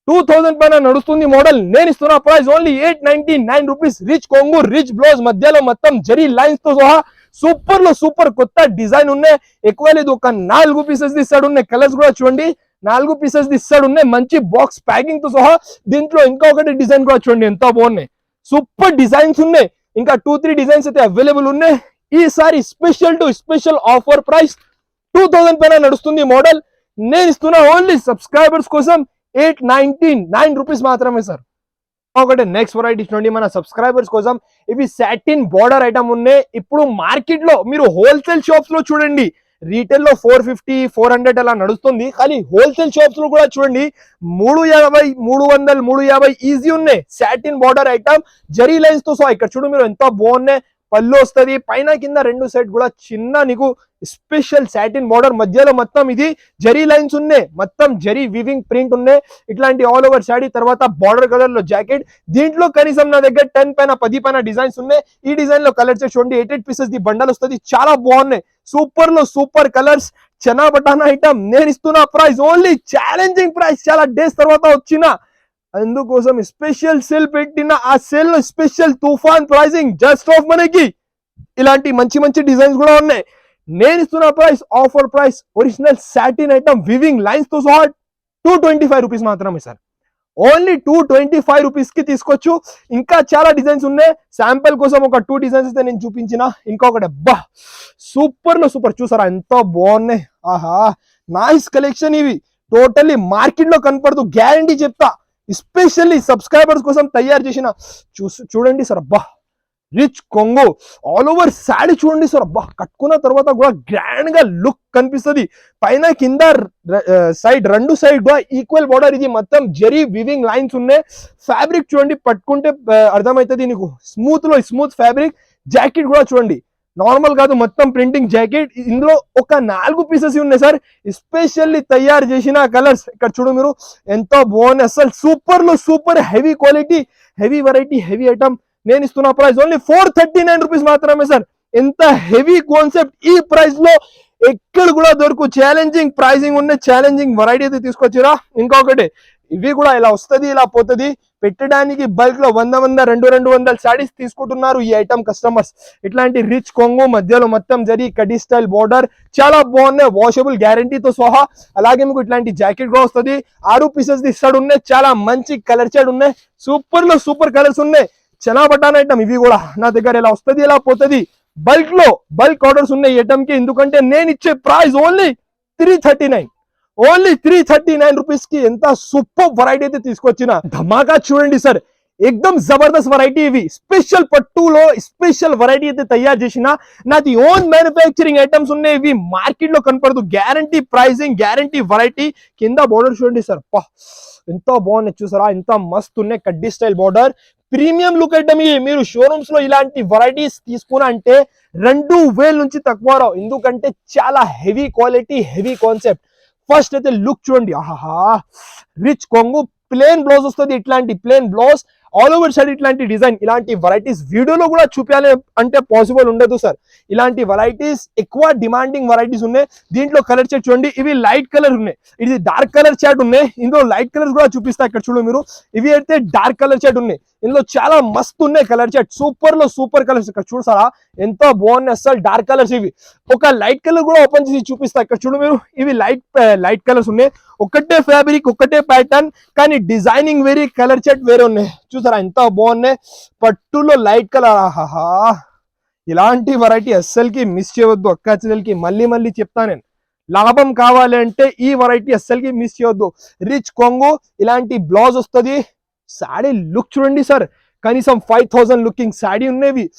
టూ థౌజండ్ పైన నడుస్తుంది మోడల్ నేను ఇస్తున్న price only eight ninety nine rupees rich కొంగు రిచ్ బ్లౌజ్ మధ్యలో మొత్తం జరీ లైన్స్తో సహా సూపర్లో సూపర్ కొత్త డిజైన్ ఉన్నాయి. ఎక్కువ లేదు ఒక నాలుగు పీసెస్ తీస్తాడు ఉన్నాయి. కలర్స్ కూడా చూడండి. నాలుగు పీసెస్ తీస్తాడు ఉన్నాయి. మంచి బాక్స్ ప్యాకింగ్తో సహా దీంట్లో ఇంకా ఒకటి డిజైన్ కూడా చూడండి ఎంత బాగున్నాయి. సూపర్ డిజైన్స్ ఉన్నాయి. ఇంకా టూ త్రీ డిజైన్స్ అయితే అవైలబుల్ ఉన్నాయి. ఈసారి special to special offer price two thousand పైన నడుస్తుంది మోడల్ నేను ఇస్తున్న ఓన్లీ సబ్స్క్రైబర్స్ కోసం ఎయిట్ నైన్టీన్ నైన్ రూపీస్ మాత్రమే సార్ ఒకటి నెక్స్ట్ వెరైటీ చూడండి మన సబ్స్క్రైబర్స్ కోసం ఇవి సాటిన్ బార్డర్ ఐటమ్ ఉన్నాయి. ఇప్పుడు మార్కెట్లో మీరు హోల్సేల్ షాప్స్లో చూడండి. రీటైల్లో ఫోర్ ఫిఫ్టీ ఫోర్ హండ్రెడ్ అలా నడుస్తుంది. కానీ హోల్సేల్ షాప్స్లో కూడా చూడండి. మూడు యాభై మూడు వందలు మూడు యాభై ఈజీ ఉన్నాయి. సాటిన్ బార్డర్ ఐటమ్ జరీ లైన్స్తో సో ఇక్కడ చూడు మీరు ఎంత బాగున్నాయి. పళ్ళు వస్తుంది. పైన కింద రెండు సైడ్ కూడా చిన్న నీకు స్పెషల్ సాటిన్ బార్డర్ మధ్యలో మొత్తం ఇది జరీ లైన్స్ ఉన్నాయి. మొత్తం జరీ వివింగ్ ప్రింట్ ఉన్నాయి. ఇట్లాంటి ఆల్ ఓవర్ శాడీ తర్వాత బార్డర్ కలర్లో జాకెట్ దీంట్లో కనీసం నా దగ్గర టెన్ పైన పది పైన డిజైన్స్ ఉన్నాయి. ఈ డిజైన్లో కలర్స్ చూడండి. Eight eight pieces the bundle వస్తుంది. చాలా బాగున్నాయి. సూపర్లో సూపర్ కలర్స్ చనా బటానా ఐటమ్ నేను ఇస్తున్న ప్రైస్ ఓన్లీ ఛాలెంజింగ్ ప్రైస్ చాలా డేస్ తర్వాత వచ్చిన అందుకోసం స్పెషల్ సెల్ పెట్టిన ఆ సెల్ స్పెషల్ తుఫాన్ ప్రైసింగ్ జస్ట్ ఆఫ్ మనకి. ఇలాంటి మంచి మంచి డిజైన్స్ కూడా ఉన్నాయి. నేను ఇస్తున్న price offer price original satin item weaving లైన్స్తో సహా టూ ట్వంటీ ఫైవ్ రూపీస్ మాత్రమే sir. Only two twenty five రూపీస్కి తీసుకోవచ్చు. ఇంకా చాలా డిజైన్స్ ఉన్నాయి. శాంపిల్ కోసం ఒక టూ డిజైన్స్ అయితే నేను చూపించిన. ఇంకొకటి అబ్బా! సూపర్లో సూపర్. చూసారా? ఎంత బాగున్నాయి. ఆహా! నైస్ కలెక్షన్ ఇవి. టోటల్లీ మార్కెట్లో కనపడదు. గ్యారంటీ చెప్తా. ఎస్పెషల్లీ సబ్స్క్రైబర్స్ కోసం తయారు చేసిన చూసి చూడండి సార్ అబ్బా రిచ్ కొంగు. ఆల్ ఓవర్ శాడీ చూడండి సార్ అబ్బా కట్టుకున్న తర్వాత కూడా గ్రాండ్గా లుక్ కనిపిస్తుంది. పైన కింద సైడ్ రెండు సైడ్ కూడా ఈక్వల్ బార్డర్. ఇది మొత్తం జెరీ వివింగ్ లైన్స్ ఉన్నాయి. ఫ్యాబ్రిక్ చూడండి పట్టుకుంటే అర్థమవుతుంది. నీకు స్మూత్లో స్మూత్ ఫ్యాబ్రిక్. జాకెట్ కూడా చూడండి. నార్మల్ కాదు మొత్తం ప్రింటింగ్ జాకెట్. ఇందులో ఒక నాలుగు పీసెస్ ఉన్నాయి సార్. ఎస్పెషల్లీ తయారు చేసిన కలర్స్. ఇక్కడ చూడు మీరు ఎంతో బాగున్నాయి. అసలు సూపర్లో super heavy quality heavy variety heavy item. నేను ఇస్తున్న price only four thirty nine rupees మాత్రమే సార్. ఎంత హెవీ కాన్సెప్ట్ ఈ ప్రైస్లో ఎక్కడ కూడా దొరుకు ఛాలెంజింగ్ ప్రైజింగ్ ఉన్న ఛాలెంజింగ్ వెరైటీ అయితే తీసుకొచ్చిరా. ఇంకొకటి ఇవి కూడా ఇలా వస్తది ఇలా పోతుంది. పెట్టడానికి బల్క్లో వంద వంద రెండు రెండు వందల శారీస్ తీసుకుంటున్నారు ఈ ఐటమ్ కస్టమర్స్ ఇట్లాంటి రిచ్ కొంగు మధ్యలో మొత్తం జరి కడి స్టైల్ బార్డర్ చాలా బాగున్నాయి వాషబుల్ గ్యారంటీతో సహా. అలాగే మీకు ఇట్లాంటి జాకెట్ కూడా వస్తుంది. ఆరు పీసెస్ ఇస్తాడు ఉన్నాయి చాలా మంచి కలర్ షేడ్ ఉన్నాయి. సూపర్లో సూపర్ కలర్స్ ఉన్నాయి. చనా బటాన్ ఐటమ్ ఇవి కూడా. నా దగ్గర ఇలా వస్తుంది ఇలా పోతుంది. బల్క్లో బల్క్ ఆర్డర్స్ ఉన్నాయి ఐటమ్కి. ఎందుకంటే నేను ఇచ్చే price only three thirty nine only three thirty nine రూపీస్కి ఎంత సూపర్ వెరైటీ అయితే తీసుకొచ్చిన. ధమాకా చూడండి సార్. ఎక్దమ్ జబర్దస్త్ వెరైటీ ఇవి. స్పెషల్ పట్టులో స్పెషల్ వెరైటీ అయితే తయారు చేసిన. నాది ఓన్ మ్యానుఫ్యాక్చరింగ్ ఐటమ్స్ ఉన్నాయి. ఇవి మార్కెట్లో కనపడదు. గ్యారంటీ ప్రైసింగ్ గ్యారంటీ వెరైటీ కింద బోర్డర్ చూడండి సార్. పా ఎంత బాగున్నాయి చూసారా? ఎంత మస్తు ఉన్నాయి. కడ్డీ style border premium look item ఇవి మీరు షోరూమ్స్లో ఇలాంటి వెరైటీస్ తీసుకున్నా అంటే రెండు వేల నుంచి తక్కువ రావు. ఎందుకంటే చాలా heavy quality heavy concept first అయితే లుక్ చూడండి. ఆహా రిచ్ కొంగు ప్లేన్ బ్లౌజ్ వస్తుంది ఇట్లాంటి plain blouse all over side ఇట్లాంటి డిజైన్ ఇలాంటి వెరైటీస్ వీడియోలో కూడా చూపించాలి అంటే పాసిబుల్ ఉండదు సార్ ఇలాంటి వెరైటీస్ ఎక్కువ డిమాండింగ్ వెరైటీస్ ఉన్నాయి. దీంట్లో కలర్ చాట్ చూడండి. ఇవి లైట్ కలర్ ఉన్నాయి. ఇది డార్క్ కలర్ చాట్ ఉన్నాయి. ఇందులో లైట్ కలర్ కూడా చూపిస్తా ఇక్కడ చూడండి మీరు. ఇవి అయితే డార్క్ కలర్ చాట్ ఉన్నాయి. ఇందులో చాలా మస్తు ఉన్నాయి కలర్ చాట్ సూపర్లో సూపర్ కలర్స్ ఇక్కడ చూసారా ఎంతో బాగున్నాయి అసలు డార్క్ కలర్స్ ఇవి. ఒక లైట్ కలర్ కూడా ఓపెన్ చేసి చూపిస్తా ఇక్కడ చూడు మీరు. ఇవి లైట్ లైట్ కలర్స్ ఉన్నాయి. ఒకటే ఫ్యాబ్రిక్ ఒకటే ప్యాటర్న్ కానీ డిజైనింగ్ వేరే కలర్ చాట్ వేరే ఉన్నాయి. చూసారా? ఎంత బాగున్నాయి. పట్టులో లైట్ కలర్ ఆహాహా. ఇలాంటి వెరైటీ అస్సలకి మిస్ చేయవద్దు. అక్క చెల్లెలకి మళ్ళీ మళ్ళీ చెప్తా నేను. లాభం కావాలి అంటే ఈ వెరైటీ అస్సలకి మిస్ చేయొద్దు రిచ్ కొంగు ఇలాంటి బ్లౌజ్ వస్తుంది. సాడీ లుక్ చూడండి సార్ కనీసం ఫైవ్ థౌసండ్ లుకింగ్ సాడీ ఉన్నవి.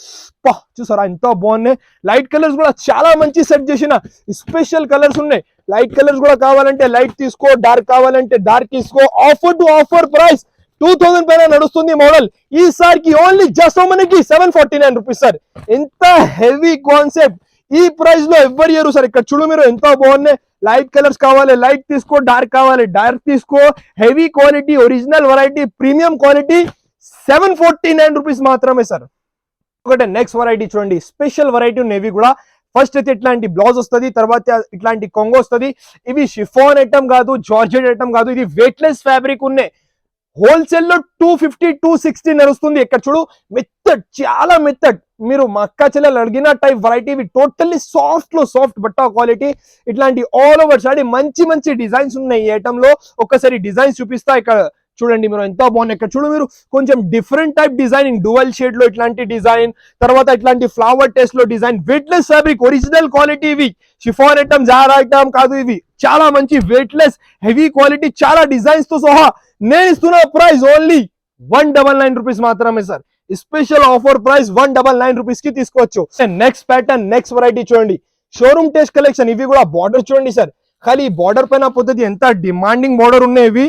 పా చూసారా? ఎంత బాగున్నాయి. లైట్ కలర్స్ కూడా చాలా మంచి సెట్ చేసిన. స్పెషల్ కలర్స్ ఉన్నాయి. లైట్ కలర్స్ కూడా కావాలంటే లైట్ తీసుకో డార్క్ కావాలంటే డార్క్ తీసుకో. Offer to offer price two thousand పైన నడుస్తుంది మోడల్. ఈసారికి ఓన్లీ జస్ట్ మనకి seven forty nine rupees sir ఎంత హెవీ కాన్సెప్ట్ ఈ ప్రైస్లో ఎవరు ఇయరు సార్ ఇక్కడ చూడు మీరు ఎంత బాగున్నాయి. లైట్ కలర్స్ కావాలి లైట్ తీసుకో డార్క్ కావాలి. డార్క్ తీసుకో heavy quality original variety premium quality seven forty nine rupees మాత్రమే సార్ ఒకటే నెక్స్ట్ వెరైటీ చూడండి. స్పెషల్ వెరైటీ ఉన్నవి కూడా. ఫస్ట్ అయితే ఇట్లాంటి బ్లౌజ్ వస్తుంది తర్వాత ఇట్లాంటి కొంగు వస్తుంది. ఇవి షిఫాన్ ఐటమ్ కాదు జార్జెట్ ఐటమ్ కాదు ఇది వెయిట్లెస్ ఫ్యాబ్రిక్ ఉన్నాయి. హోల్సేల్లో టూ ఫిఫ్టీ టూ సిక్స్టీ నడుస్తుంది. ఇక్కడ చూడు? మెత్తడ్ చాలా మెత్తడ్. మీరు మా అక్క చెల్లెలు అడిగిన టైప్ వెరైటీ ఇవి టోటల్లీ సాఫ్ట్లో సాఫ్ట్ బట్ట క్వాలిటీ ఇట్లాంటి ఆల్ ఓవర్ సారీ మంచి మంచి డిజైన్స్ ఉన్నాయి ఈ ఐటమ్లో. ఒక్కసారి డిజైన్స్ చూపిస్తా. ఇక్కడ చూడండి మీరు ఎంత బాగుంది ఇక్కడ చూడు మీరు కొంచెం డిఫరెంట్ టైప్ డిజైనింగ్ డువల్ షేడ్లో ఇట్లాంటి డిజైన్ తర్వాత ఇట్లాంటి ఫ్లవర్ టెస్ట్లో design weightless fabric original quality ఇవి. షిఫాన్ ఐటమ్ జార్ ఐటమ్ కాదు ఇవి. చాలా మంచి వెయిట్లెస్ హెవీ క్వాలిటీ చాలా డిజైన్స్తో సహా నేను ఇస్తున్న price only one double nine rupees మాత్రమే sir special offer price one double nine రూపీస్కి తీసుకోవచ్చు. నెక్స్ట్ ప్యాటర్న్ నెక్స్ట్ వెరైటీ చూడండి. షోరూమ్ టెస్ట్ కలెక్షన్ ఇవి కూడా బార్డర్ చూడండి సార్ ఖాళీ బార్డర్ పైన పోతుంది ఎంత డిమాండింగ్ బార్డర్ ఉన్నాయి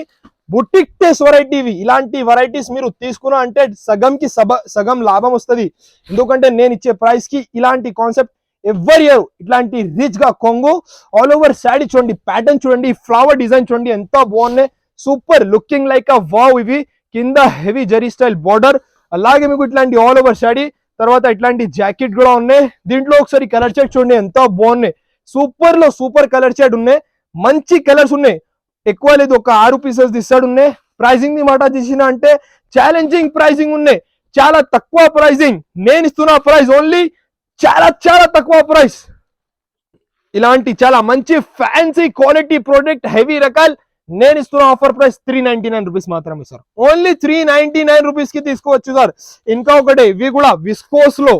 బుటిక్ టెస్ట్ వెరైటీ ఇవి. ఇలాంటి వెరైటీస్ మీరు తీసుకున్నా అంటే సగంకి సబ సగం లాభం వస్తుంది. ఎందుకంటే నేను ఇచ్చే ప్రైస్కి ఇలాంటి కాన్సెప్ట్ ఎవరి ఇయర్ ఇట్లాంటి రిచ్గా కొంగు ఆల్ ఓవర్ శాడీ చూడండి ప్యాటర్న్ చూడండి ఫ్లవర్ డిజైన్ చూడండి ఎంత బాగున్నాయి. Super looking like a wow ఇవి. కింద హెవీ జరీ స్టైల్ బార్డర్. అలాగే మీకు ఇట్లాంటి ఆల్ ఓవర్ శాడీ తర్వాత ఇట్లాంటి జాకెట్ కూడా ఉన్నాయి. దీంట్లో ఒకసారి కలర్ షేడ్ చూడండి ఎంత బాగున్నాయి. సూపర్లో సూపర్ కలర్ షేడ్ ఉన్నాయి. మంచి కలర్స్ ఉన్నాయి. ఎక్కువ లేదు ఒక ఆరు పీసెస్ తీసాడు ఉన్నాయి. ప్రైజింగ్ని మాట తీసిన అంటే ఛాలెంజింగ్ ప్రైజింగ్ ఉన్నాయి. చాలా తక్కువ ప్రైజింగ్ నేను ఇస్తున్న ప్రైస్ ఓన్లీ చాలా చాలా తక్కువ ప్రైస్ ఇలాంటి చాలా మంచి ఫ్యాన్సీ క్వాలిటీ ప్రోడక్ట్ హెవీ రకాలు నేను ఇస్తున్న offer price three ninety nine rupees మాత్రమే sir only three ninety nine రూపీస్కి తీసుకోవచ్చు సార్ ఇంకా ఒకటి ఇవి కూడా విస్కోస్లో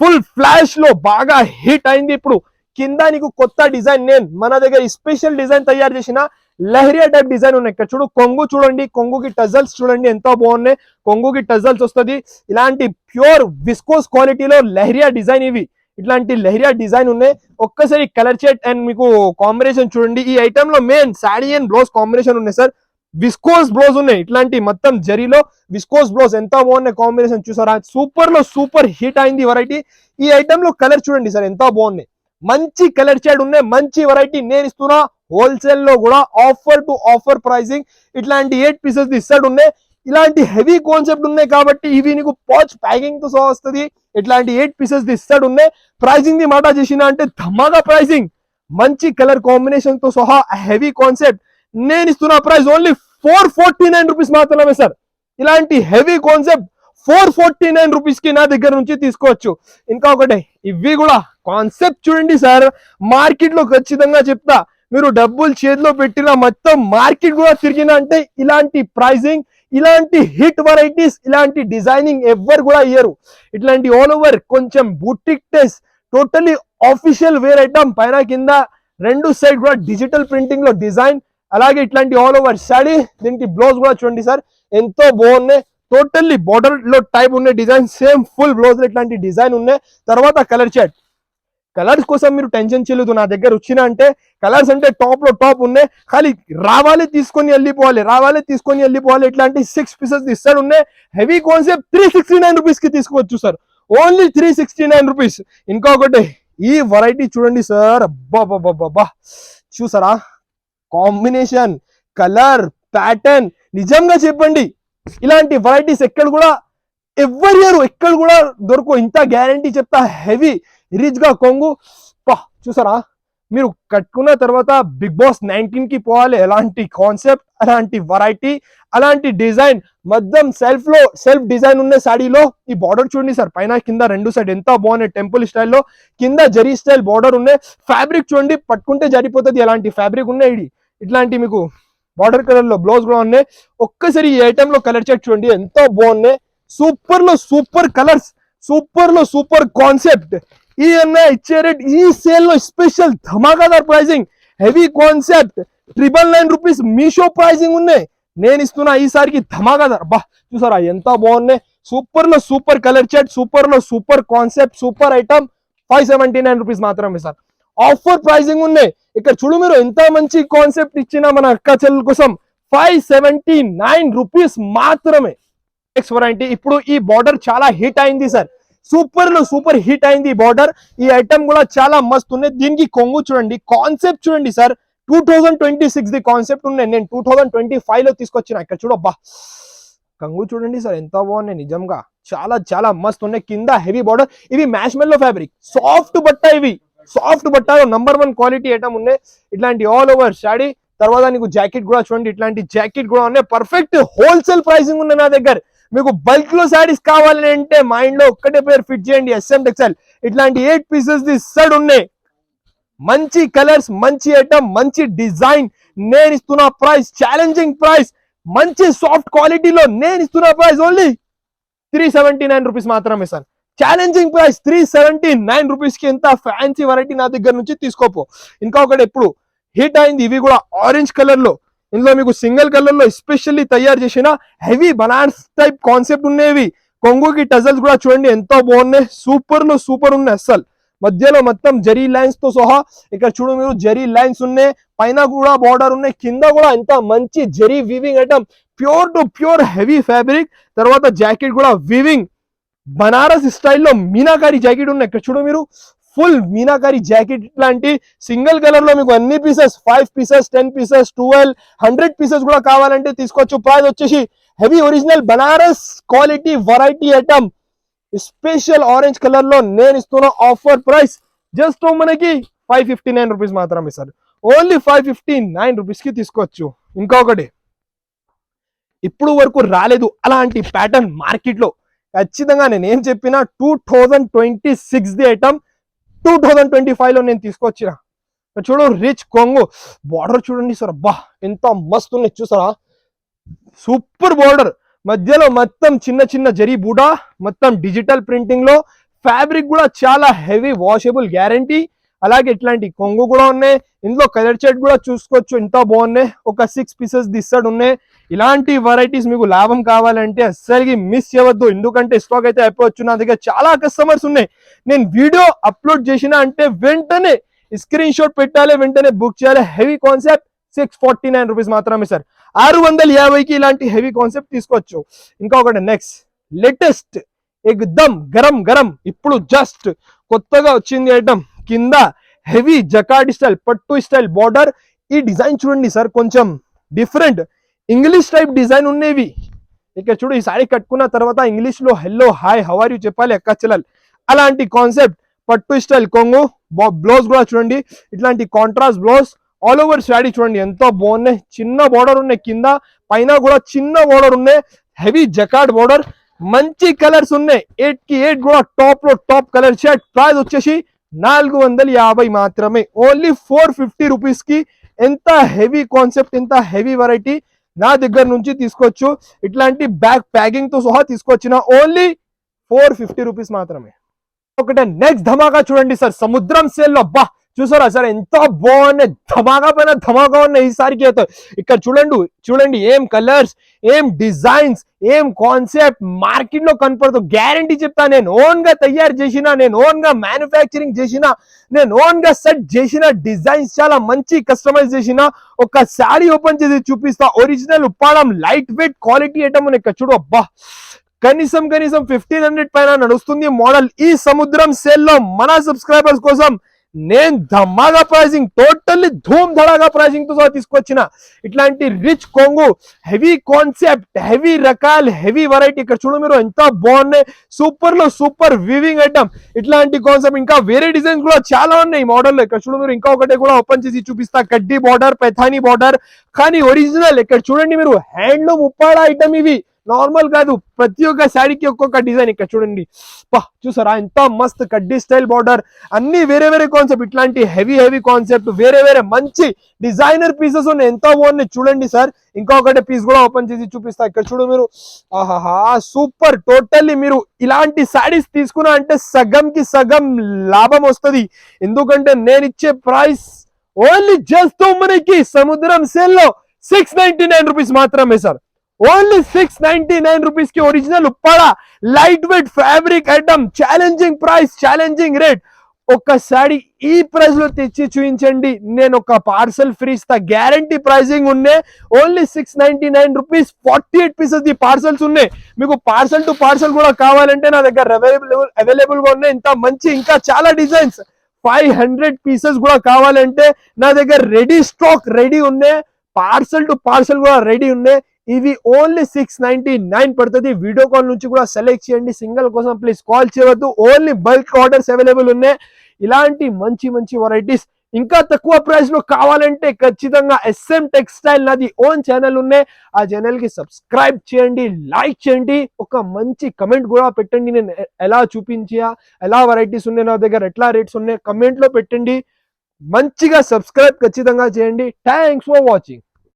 ఫుల్ ఫ్లాష్లో బాగా హిట్ అయింది ఇప్పుడు. కింద నీకు కొత్త డిజైన్ నేను మన దగ్గర స్పెషల్ డిజైన్ తయారు చేసిన లహరియా టైప్ డిజైన్ ఉన్నాయి. ఇక్కడ చూడు కొంగు చూడండి కొంగుకి టజల్స్ చూడండి ఎంత బాగున్నాయి. కొంగుకి టజల్స్ వస్తుంది. ఇలాంటి ప్యూర్ విస్కోస్ క్వాలిటీలో లహరియా డిజైన్ ఇవి. ఇట్లాంటి లహరియా డిజైన్ ఉన్నాయి. ఒక్కసారి కలర్ షేడ్ అండ్ మీకు కాంబినేషన్ చూడండి. ఈ ఐటమ్లో main sari and blouse combination ఉన్నాయి సార్. విస్కోస్ బ్లౌజ్ ఉన్నాయి. ఇట్లాంటి మొత్తం జరీలో విస్కోస్ బ్లౌజ్ ఎంత బాగున్నాయి కాంబినేషన్ చూసారా? సూపర్లో సూపర్ హిట్ అయింది వెరైటీ ఈ ఐటమ్లో కలర్ చూడండి సార్ ఎంత బాగున్నాయి. మంచి కలర్ షేడ్ ఉన్నాయి. మంచి వెరైటీ నేను ఇస్తున్నా. హోల్సేల్లో కూడా ఆఫర్ టు ఆఫర్ ప్రైసింగ్ ఇట్లాంటి ఎయిట్ పీసెస్ ఇస్తాడు ఉన్నాయి. ఇలాంటి హెవీ కాన్సెప్ట్ ఉన్నాయి కాబట్టి ఇవి నీకు పాచ్ ప్యాకింగ్తో సహా వస్తుంది. ఇట్లాంటి ఎయిట్ పీసెస్ ఇస్తాడు ఉన్నాయి. ప్రైసింగ్ ది మాట చేసిన అంటే ధమాగా ప్రైసింగ్ మంచి కలర్ కాంబినేషన్తో సహా హెవీ కాన్సెప్ట్ నేను ఇస్తున్న price only four forty nine rupees మాత్రమే సార్ ఇలాంటి heavy concept four forty nine రూపీస్కి నా దగ్గర నుంచి తీసుకోవచ్చు. ఇంకా ఒకటి ఇవి కూడా కాన్సెప్ట్ చూడండి సార్ మార్కెట్లో ఖచ్చితంగా చెప్తా. మీరు డబ్బులు చేతిలో పెట్టిన మొత్తం మార్కెట్ కూడా తిరిగిన అంటే ఇలాంటి ప్రైజింగ్ ఇలాంటి హిట్ వెరైటీస్ ఇలాంటి డిజైనింగ్ ఎవ్వరు కూడా ఇయ్యరు. ఇట్లాంటి ఆల్ ఓవర్ కొంచెం boutique test totally official wear item పైన కింద రెండు సైడ్ కూడా డిజిటల్ ప్రింటింగ్లో డిజైన్ అలాగే ఇట్లాంటి ఆల్ ఓవర్ శాడీ దీనికి బ్లౌజ్ కూడా చూడండి సార్ ఎంతో బాగున్నాయి. టోటల్లీ బార్డర్లో టైప్ ఉన్నాయి డిజైన్ సేమ్ ఫుల్ బ్లౌజ్ ఇట్లాంటి డిజైన్ ఉన్నాయి. తర్వాత కలర్ చాట్ కలర్స్ కోసం మీరు టెన్షన్ చేయలేదు నా దగ్గర వచ్చిన అంటే కలర్స్ అంటే టాప్లో టాప్ ఉన్నాయి. ఖాళీ రావాలి తీసుకొని వెళ్ళిపోవాలి రావాలి తీసుకొని వెళ్ళిపోవాలి. ఇట్లాంటి సిక్స్ పీసెస్ ఇస్తాడు ఉన్నాయి. Heavy concept three sixty nine రూపీస్కి తీసుకోవచ్చు sir. Only three sixty nine rupees ఇంకొకటి ఈ వెరైటీ చూడండి సార్. అబ్బా చూసారా? కాంబినేషన్ కలర్ ప్యాటర్న్ నిజంగా చెప్పండి ఇలాంటి వెరైటీస్ ఎక్కడ కూడా ఎవరి ఇయర్ ఎక్కడ కూడా దొరకవు. ఇంత గ్యారంటీ చెప్తా హెవీ రిచ్గా కొంగు. పా చూసారా? మీరు కట్టుకున్న తర్వాత బిగ్ బాస్ నైన్టీన్కి పోవాలి. ఎలాంటి కాన్సెప్ట్ అలాంటి వెరైటీ అలాంటి డిజైన్? మొత్తం సెల్ఫ్లో సెల్ఫ్ డిజైన్ ఉన్న సాడీలో ఈ బార్డర్ చూడండి సార్. పైన కింద రెండు సైడ్ ఎంత బాగున్నాయి టెంపుల్ స్టైల్లో. కింద జరీ స్టైల్ బార్డర్ ఉన్నాయి. ఫ్యాబ్రిక్ చూడండి పట్టుకుంటే జరిపోతుంది. ఎలాంటి ఫ్యాబ్రిక్ ఉన్నాయి ఇది? ఇట్లాంటి మీకు బార్డర్ కలర్లో బ్లౌజ్ కూడా ఉన్నాయి. ఒక్కసారి ఈ ఐటెంలో లో కలర్ చెక్ చూడండి. ఎంతో బాగున్నాయి. సూపర్లో సూపర్ కలర్స్ సూపర్లో సూపర్ కాన్సెప్ట్ ఈఎంఐ అన్న ఇచ్చే రేట్ ఈ సేల్లో special ధమాకాదార్ pricing. Heavy concept. Triple nine rupees Meesho pricing ఉన్నాయి నేను ఇస్తున్నా ఈసారికి ధమాకాదార్. బా చూసారా ఎంత బాగున్నాయి. సూపర్లో super colour chart సూపర్లో super concept super item. Five seventy nine rupees మాత్రమే సార్. ఆఫర్ ప్రైజింగ్ ఉన్నాయి ఇక్కడ చూడు మీరు ఎంత మంచి కాన్సెప్ట్ ఇచ్చిన మన అక్క చెల్లెల కోసం. ఫైవ్ సెవెంటీ నైన్ రూపీస్ మాత్రమే. నెక్స్ట్ ఇప్పుడు ఈ బార్డర్ చాలా హిట్ అయింది సార్. సూపర్లో సూపర్ హిట్ అయింది ఈ బార్డర్ ఈ ఐటమ్ కూడా చాలా మస్తు ఉన్నాయి. దీనికి కొంగు చూడండి. కాన్సెప్ట్ చూడండి sir. Two thousand twenty six the concept ఉన్నాయి. నేను టూ థౌజండ్ ట్వంటీ ఫైవ్లో తీసుకొచ్చిన. ఇక్కడ చూడబ్బా కంగు చూడండి సార్. ఎంత బాగున్నాయి నిజంగా. చాలా చాలా మస్తు ఉన్నాయి. కింద హెవీ బార్డర్ ఇవి మ్యాష్మెల్లో ఫ్యాబ్రిక్ సాఫ్ట్ బట్ట ఇవి. సాఫ్ట్ బట్ట నంబర్ వన్ క్వాలిటీ ఐటమ్ ఉన్నాయి. ఇట్లాంటి ఆల్ ఓవర్ శాడీ తర్వాత నీకు జాకెట్ కూడా చూడండి. ఇట్లాంటి జాకెట్ కూడా ఉన్నాయి. పర్ఫెక్ట్ హోల్సేల్ ప్రైసింగ్ ఉన్నాయి నా దగ్గర. మీకు బల్క్లో శారీస్ కావాలని అంటే మైండ్లో ఒక్కటే పేరు ఫిట్ చేయండి ఎస్ఎం టెక్స్టైల్ ఇట్లాంటి ఎయిట్ పీసెస్ ది సడ్ ఉన్నాయి. మంచి కలర్స్ మంచి ఐటమ్ మంచి డిజైన్ నేను ఇస్తున్న ప్రైస్ ఛాలెంజింగ్ ప్రైస్ మంచి సాఫ్ట్ క్వాలిటీలో నేను ఇస్తున్న price only three seventy nine rupees మాత్రమే sir challenging price three seventy nine రూపీస్కి ఎంత ఫ్యాన్సీ వెరైటీ నా దగ్గర నుంచి తీసుకోపో. ఇంకా ఒకటి ఎప్పుడు హిట్ అయింది ఇవి కూడా ఆరెంజ్ కలర్లో. ఇందులో మీకు సింగిల్ కలర్లో ఎస్పెషల్లీ తయారు చేసిన హెవీ బనాన్స్ టైప్ కాన్సెప్ట్ ఉండేవి కొంగుకి టజల్స్ కూడా చూడండి ఎంతో బాగున్నాయి. సూపర్లో సూపర్ ఉన్నాయి అస్సలు. మధ్యలో మొత్తం జరీ లైన్స్తో సహా ఇక్కడ చూడు మీరు జరీ లైన్స్ ఉన్నాయి. పైన కూడా బార్డర్ ఉన్నాయి. కింద కూడా ఎంత మంచి zari weaving item pure to pure heavy fabric తర్వాత జాకెట్ కూడా వీవింగ్ బనారస్ స్టైల్లో మీనాకారి జాకెట్ ఉన్నాయి. ఇక్కడ చూడు మీరు. ఫుల్ మీనాకారి జాకెట్ ఇట్లాంటి సింగిల్ కలర్లో మీకు అన్ని pieces five pieces ten pieces twelve hundred pieces కూడా కావాలంటే తీసుకోవచ్చు. ప్రైస్ వచ్చేసి heavy original Banaras quality variety item special orange కలర్లో నేను ఇస్తున్న ఆఫర్ ప్రైస్ జస్ట్ మనకి ఫైవ్ ఫిఫ్టీ నైన్ రూపీస్ మాత్రమే sir only five fifty nine రూపీస్కి తీసుకోవచ్చు. ఇంకొకటి ఇప్పుడు వరకు రాలేదు అలాంటి ప్యాటర్న్ మార్కెట్లో. ఖచ్చితంగా నేను ఏం చెప్పినా two thousand twenty six the item two thousand twenty ఫైవ్లో నేను తీసుకొచ్చిన. చూడు రిచ్ కొంగు. బార్డర్ చూడండి సార్ అబ్బా ఎంత మస్తు ఉన్నాయి చూసారా? సూపర్ బార్డర్ మధ్యలో మొత్తం చిన్న చిన్న జరీ బూడా మొత్తం డిజిటల్ ప్రింటింగ్లో ఫ్యాబ్రిక్ కూడా చాలా హెవీ వాషబుల్ గ్యారంటీ అలాగే ఇట్లాంటి కొంగు కూడా ఉన్నాయి. ఇందులో కలర్ షర్ట్ కూడా చూసుకోవచ్చు ఎంత బాగున్నాయి. ఒక సిక్స్ పీసెస్ దిస్తాడు ఉన్నాయి. ఇలాంటి వెరైటీస్ మీకు లాభం కావాలంటే అస్సలకి మిస్ చేయవద్దు. ఎందుకంటే స్టాక్ అయితే అయిపోవచ్చు. నా దగ్గర చాలా కస్టమర్స్ ఉన్నాయి. నేను వీడియో అప్లోడ్ చేసిన అంటే వెంటనే స్క్రీన్ షాట్ పెట్టాలి వెంటనే బుక్ చేయాలి. Heavy concept six forty nine rupees మాత్రమే సార్ ఆరు వందల యాభైకి ఇలాంటి హెవీ కాన్సెప్ట్ తీసుకోవచ్చు. ఇంకా ఒకటి నెక్స్ట్ లేటెస్ట్ ఎగ్దమ్ గరం గరం. ఇప్పుడు జస్ట్ కొత్తగా వచ్చింది ఐటమ్ కింద హెవీ జకాడ్ స్టైల్ పట్టు స్టైల్ బార్డర్ ఈ డిజైన్ చూడండి సార్ కొంచెం డిఫరెంట్ ఇంగ్లీష్ టైప్ డిజైన్ ఉండేవి ఇక్కడ చూడు ఈ సారీ కట్టుకున్న తర్వాత ఇంగ్లీష్లో హెల్లో హాయ్ హవర్ చెప్పాలి ఎక్క చెల్లెల్. అలాంటి కాన్సెప్ట్ పట్టు స్టైల్ కొంగు బ్లౌజ్ కూడా చూడండి. ఇట్లాంటి contrast blouse all over sari చూడండి ఎంతో బాగున్నాయి. చిన్న బోర్డర్ ఉన్నాయి కింద పైన కూడా చిన్న బోర్డర్ ఉన్నాయి. హెవీ జకాడ్ బోర్డర్ మంచి కలర్స్ ఉన్నాయి. ఎయిట్కి ఎయిట్ కూడా టాప్లో టాప్ కలర్ షర్ట్ ప్రైస్ వచ్చేసి నాలుగు వందల యాభై మాత్రమే. ఓన్లీ ఫోర్ ఫిఫ్టీ రూపీస్కి ఎంత హెవీ కాన్సెప్ట్ ఎంత హెవీ వెరైటీ నా దగ్గర నుంచి తీసుకోవచ్చు. ఇట్లాంటి బ్యాగ్ ప్యాకింగ్తో సహా తీసుకొచ్చిన ఓన్లీ ఫోర్ ఫిఫ్టీ రూపీస్ మాత్రమే. ఒకటే నెక్స్ట్ ధమాకా చూడండి సార్. సముద్రం సేల్లో అబ్బా! చూసారా సార్ ఎంత బాగున్నాయి ధమాకా పైన ధమాకా ఉన్నాయి ఈసారికి అయితే. ఇక్కడ చూడండి చూడండి ఏం కలర్స్ ఏం డిజైన్స్ ఏం కాన్సెప్ట్ మార్కెట్లో కనపడదు. గ్యారంటీ చెప్తా నేను ఓన్గా తయారు చేసిన నేను ఓన్గా మ్యానుఫ్యాక్చరింగ్ చేసిన నేను ఓన్గా సెట్ చేసిన డిజైన్స్ చాలా మంచి కస్టమైజ్ చేసిన ఒక శారీ ఓపెన్ చేసి చూపిస్తా. ఒరిజినల్ ఉప్పాడం లైట్ వెయిట్ క్వాలిటీ ఐటమ్ ఇక్కడ చూడు అబ్బా. కనీసం కనీసం ఫిఫ్టీన్ హండ్రెడ్ పైన నడుస్తుంది మోడల్ ఈ సముద్రం సేల్లో మన సబ్స్క్రైబర్స్ కోసం. నేను ధమ్మాగా ప్రైజింగ్ టోటల్లీ ధూమ్ ధడాగా ప్రైజింగ్తో తీసుకొచ్చిన ఇట్లాంటి రిచ్ కొంగు హెవీ కాన్సెప్ట్ హెవీ రకాల హెవీ వెరైటీ ఇక్కడ చూడు మీరు ఎంత బాగున్నాయి. సూపర్లో సూపర్ వివింగ్ ఐటమ్ ఇట్లాంటి కాన్సెప్ట్ ఇంకా వేరే డిజైన్స్ కూడా చాలా ఉన్నాయి మోడల్లో. ఇక్కడ చూడు మీరు ఇంకా ఒకటి కూడా ఓపెన్ చేసి చూపిస్తా. కడ్డీ బార్డర్ పెథానీ బార్డర్ కానీ ఒరిజినల్ ఇక్కడ చూడండి మీరు హ్యాండ్లూమ్ ఉప్పాడ ఐటమ్ ఇవి. నార్మల్ కాదు ప్రతి ఒక్క శారీకి ఒక్కొక్క డిజైన్ ఇక్కడ చూడండి. పా చూసారా? ఎంత మస్త్ కడ్డీ స్టైల్ బార్డర్. అన్ని వేరే వేరే కాన్సెప్ట్ ఇట్లాంటి హెవీ హెవీ కాన్సెప్ట్ వేరే వేరే మంచి డిజైనర్ పీసెస్ ఉన్నాయి. ఎంత బాగున్నాయి చూడండి సార్. ఇంకొకటి పీస్ కూడా ఓపెన్ చేసి చూపిస్తా. ఇక్కడ చూడు మీరు. ఆహాహా సూపర్ టోటల్లీ మీరు ఇలాంటి శారీస్ తీసుకున్నా అంటే సగం కి సగం లాభం వస్తుంది. ఎందుకంటే నేను ఇచ్చే ప్రైస్ ఓన్లీ జస్ట్ మనకి సముద్రం సేల్లో సిక్స్ నైన్టీ నైన్ రూపీస్ మాత్రమే sir. Only six ninety nine రూపీస్కి original Uppada light weight fabric item challenging price challenging rate ఒక్కసారి ఈ ప్రైస్లో తెచ్చి చూపించండి నేను ఒక పార్సల్ ఫ్రీ ఇస్తా. గ్యారంటీ ప్రైసింగ్ ఉన్నాయి only six ninety nine rupees forty eight pieces the parcels ఉన్నాయి. మీకు పార్సల్ టు పార్సల్ కూడా కావాలంటే నా దగ్గర అవైలబుల్ అవైలబుల్గా ఉన్నాయి. ఇంత మంచి ఇంకా చాలా డిజైన్స్ ఫైవ్ హండ్రెడ్ పీసెస్ కూడా కావాలంటే నా దగ్గర రెడీ స్టాక్ రెడీ ఉన్నాయి పార్సల్ టు పార్సల్ కూడా రెడీ ఉన్నాయి ఇవి ఓన్లీ సిక్స్ నైన్టీ నైన్ పడుతుంది. వీడియో కాల్ నుంచి కూడా సెలెక్ట్ చేయండి. సింగిల్ కోసం ప్లీజ్ కాల్ చేయవద్దు. ఓన్లీ బల్క్ ఆర్డర్స్ అవైలబుల్ ఉన్నాయి. ఇలాంటి మంచి మంచి వెరైటీస్ ఇంకా తక్కువ ప్రైస్లో కావాలంటే ఖచ్చితంగా ఎస్ఎం టెక్స్టైల్ నాది ఓన్ ఛానల్ ఉన్నాయి. ఆ ఛానల్కి సబ్స్క్రైబ్ చేయండి. లైక్ చేయండి. ఒక మంచి కమెంట్ కూడా పెట్టండి. నేను ఎలా చూపించా ఎలా వెరైటీస్ ఉన్నాయి నా దగ్గర ఎట్లా రేట్స్ ఉన్నాయి కమెంట్లో పెట్టండి. మంచిగా సబ్స్క్రైబ్ ఖచ్చితంగా చేయండి. Thanks for watching